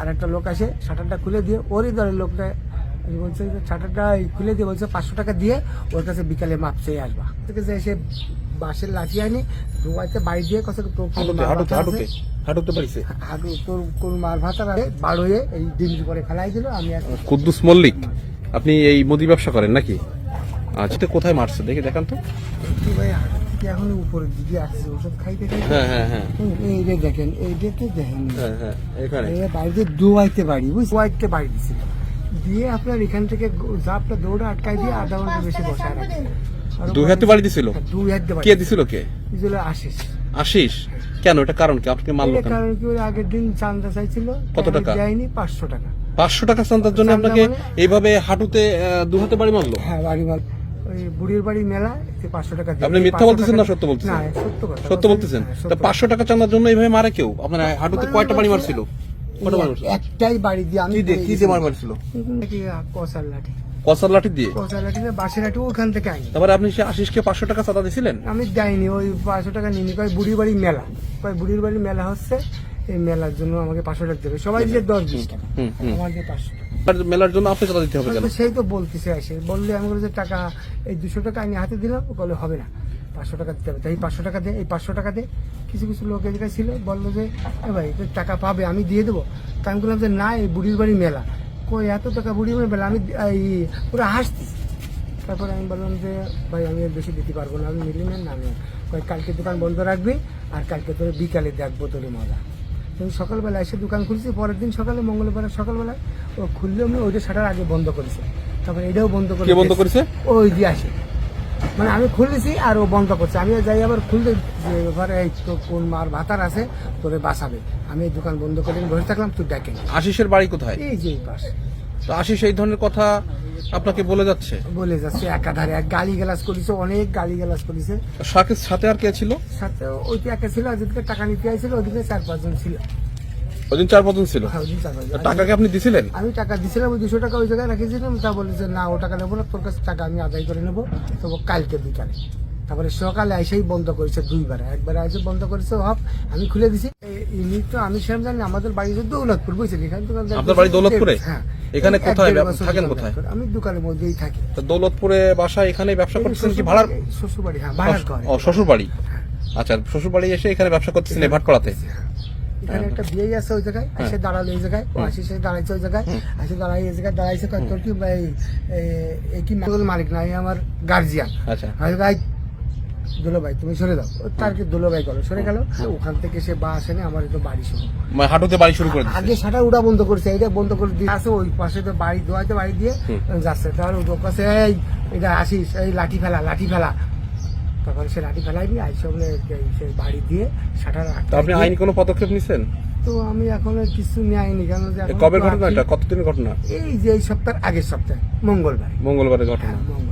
আর একটা লোক আসে শাটারটা খুলে দিয়ে ওরই দলের লোকটা বলছে যে শাটারটা খুলে দিয়ে বলছে পাঁচশো টাকা দিয়ে ওর কাছে বিকালে মাপ চেয়ে আসবা। থেকে যে এসে বাঁশের লাঠি আনি দুবাইতে বাড়ি দিয়ে কত হাঁটুতে পারিছে? হাঁটু তোর কোন মার ভাতা এই করে খেলাই দিল আমি কুদ্দুস মল্লিক আপনি এই মুদি ব্যবসা করেন নাকি? আচ্ছা কোথায় মারছে দেখে দেখান তো। ভাই কি এখন উপরের দিকে আসছে ওষুধ খাইতে খাইতে। হ্যাঁ হ্যাঁ হ্যাঁ। হুম, এই যে দেখেন হ্যাঁ হ্যাঁ এখানে। বাড়িতে দুয়াইতে বাড়ি বুঝছি দুয়াইতে বাড়ি দিছিল দিয়ে আপনার এখান থেকে জাপটা দৌড়ে আটকাই দিয়ে আধা ঘণ্টা বেশি বসায় রাখে। আরও দুই হাতে বাড়ি দিছিল? হ্যাঁ, দুই হাতে কে দিছিল কে? দিছিল আশিস। আশিস? কেন? এটা কারণ কি? আপনি মারলো কেন? কারণ কি? আগের দিন চান্দা চাইছিল। কত টাকা? দেয়নি পাঁচশো টাকা। পাঁচশো টাকা চান্দার জন্য আপনাকে মানে? এইভাবে হাঁটুতে আহ, দু হাতে বাড়ি মারলো? হ্যাঁ বাড়ি মাল ওই বুড়ির বাড়ি মেলা এতে পাঁচশো টাকা আপনি মিথ্যা বলতেছেন না সত্য বলতেছেন? না সত্য কথা সত্য বলতেছেন? তা পাঁচশো টাকা জন্য এইভাবে মারে কেউ? আপনার হাঁটুতে কয়টা বাড়ি মারছিল? একটাই বাড়ি দিয়ে আমি কি দিয়ে মার মারছিল? লাঠি। কসার লাঠি দিয়ে? লাঠি লাঠি ওখান থেকে আইনি তারপরে আপনি সে আশিসকে পাঁচশো টাকা চাঁদা দিছিলেন? আমি দেয়নি ওই পাঁচশো টাকা নিনি কয় বুড়ির বাড়ি মেলা। কয় বুড়ির বাড়ি মেলা হচ্ছে এই মেলার জন্য আমাকে পাঁচশো টাকা দেবে। সবাই দিয়ে দশ বিশ টাকা পাঁচশো মেলার জন্য আপনি দিতে হবে সেই তো বলতেছে এসে বললে আমি বলি যে টাকা, এই দুশো টাকা আমি হাতে দিলাম বলে হবে না, পাঁচশো টাকা দিতে হবে। তাই পাঁচশো টাকা দে, এই পাঁচশো টাকা দে। কিছু কিছু লোক এদিকে ছিল, বলল যে ভাই টাকা পাবে, আমি দিয়ে দেবো। তা আমি বললাম যে, না, এই বুড়ির বাড়ি মেলা। কই, এত টাকা বুড়ির বাড়ি মেলা, আমি এই, পুরো হাসতেছি তারপরে আমি বললাম যে, ভাই, আমি বেশি দিতে পারব না, আমি মিলি না, আমি কালকে দোকান বন্ধ রাখবি, আর কালকে তোর বিকালে দেখব তোর মজা। তুমি সকালবেলা এসে দোকান খুলছি পরের দিন সকালে মঙ্গলবার সকালবেলা ও খুললে আমি ওইটা শাটার আগে বন্ধ করেছে। তারপরে এটাও বন্ধ করে বন্ধ করেছে? ওই দিয়ে আসে। মানে আমি খুলেছি আর ও বন্ধ করছে। আমি যাই আবার খুলতে যে ঘরে এই তো কোন মার ভাতার আছে তোরে বাঁচাবে। আমি এই দোকান বন্ধ করে ঘরে থাকলাম তুই ডাকেন আশিসের বাড়ি কোথায়? এই যে পাশে। তো আশিস এই ধরনের কথা আপনাকে বলে যাচ্ছে? বলে যাচ্ছে একাধারে। এক গালি গালাজ করেছে অনেক গালি গালাজ করেছে। সাথে সাথে আর কে ছিল? সাথে ওইটা একা ছিল যেদিকে টাকা নিতে আইছিল ওদিকে চার পাঁচজন ছিল। ওদিন চার পাঁচজন ছিল? হ্যাঁ পাঁচজন। টাকাকে আপনি দিছিলেন? আমি টাকা দিছিলাম ওই দুশো টাকা ওই জায়গায় রেখেছিলাম তা বলে যে না ও টাকা নেব না তোর কাছে টাকা আমি আদায় করে নেব তো ও কালকে বিকালে। তারপরে সকালে এসেই বন্ধ করেছে দুইবার। একবার এসে বন্ধ করেছে হপ আমি খুলে দিছি। এমনি তো আমি সেরকম জানি আমাদের বাড়ি দৌলতপুর বুঝছেন এখান থেকে আপনার বাড়ি দৌলতপুরে? হ্যাঁ। এখানে কোথায়? থাকেন কোথায়? আমি দোকানের মধ্যেই থাকি। তো দৌলতপুরে বাসা এখানে ব্যবসা করতেছেন কি? ভাড়ার শ্বশুর বাড়ি হ্যাঁ ভাড়ার ঘর ও শ্বশুর বাড়ি আচ্ছা শ্বশুর বাড়ি এসে এখানে ব্যবসা করতেছেন ভাটপাড়াতে এখানে একটা বিয়ে আছে ওই জায়গায় হ্যাঁ। এসে দাঁড়াল ওই জায়গায় আসি সে দাঁড়াইছে ওই জায়গায় আসে দাঁড়াই এই জায়গায় দাঁড়াইছে কয়, তোর কি ভাই এই কি মালিক মালিক না আমার গার্জিয়ান আচ্ছা। আমি ভাই দুলো ভাই তুমি সরে দাও। ও তার কি দুলো গেল সরে গেল ওখান থেকে সে বা আসেনি আমার তো বাড়ি শুরু মানে হাঁটুতে বাড়ি শুরু করে আগে সেটা উড়া বন্ধ করেছে এটা বন্ধ করে দিয়ে আসে ওই পাশে তো বাড়ি দোয়াইতে বাড়ি দিয়ে যাচ্ছে। তাহলে ওর কাছে এই এটা আসিস এই লাঠি ফেলা লাঠি ফেলা। তারপরে সে লাঠি ফেলাইনি আইসে সে বাড়ি দিয়ে সাঁটার আপনি আইন কোনো পদক্ষেপ নিছেন? তো আমি এখন কিছু নেয়নি কেন কবে ঘটনা এটা কতদিনের ঘটনা? এই যে এই সপ্তাহের আগের সপ্তাহে মঙ্গলবার। মঙ্গলবারের ঘটনা। হ্যাঁ, মঙ্গলবার।